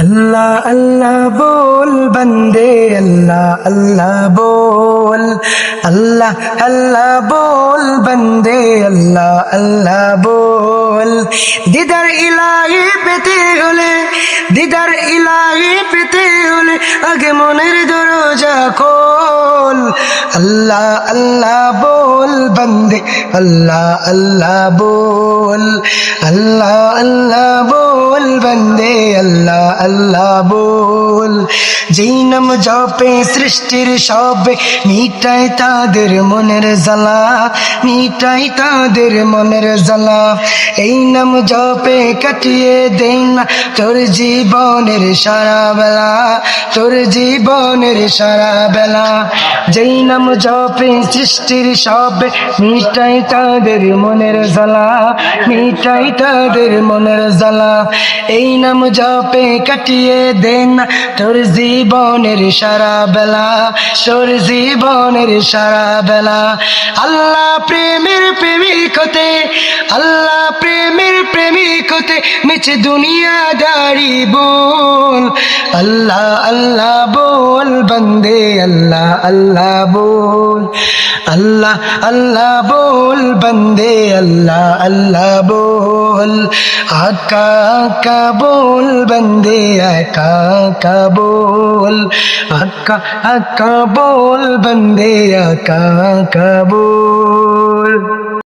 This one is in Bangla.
আল্লাহ আল্লাহ বোল, বন্দে, আল্লাহ আল্লাহ বোল। আল্লাহ আল্লাহ বোল, বন্দে, আল্লাহ আল্লাহ বোল। দিদার ইলাহি পেতে হলে, দিদার ইলাহি পেতে হলে, আগে মনের দরজা খোল। আল্লাহ আল্লাহ বোল, বন্দে, আল্লাহ আল্লাহ বোল। আল্লাহ আল্লাহ বোল বন্দে আল্লাহ আল্লাহ বল। যেই নাম জপে সৃষ্টির সবে, মিটাই তাদের মনের জ্বালা, মিটাই তাদের মনের জ্বালা। এই নাম জপে কাটিয়ে দেই না তোর জীবনের সারা বেলা, তোর জীবনের সারা বেলা। যেই নাম জপে সৃষ্টির সব, মিটাই তাদের মনের জ্বালা, মিটাই তাদের মনের জ্বালা। এই নাম জপে কাটিয়ে দেন তোর জীবনের সারা বেলা, তোর জীবনের সারা বেলা। আল্লাহ প্রেমের প্রেমিক হতে, আল্লাহ প্রেমের প্রেমিক হতে মিছে দুনিয়া দাঁড়ি বল। আল্লাহ আল্লাহ বল। বন্দে আল্লাহ আল্লাহ বল, আল্লাহ আল্লাহ বল, বন্দে আল্লাহ আল্লাহ বল। আকা আকা বল, বন্দে আকা আকা বল। আকা আকা বল, বন্দে আকা আকা বল।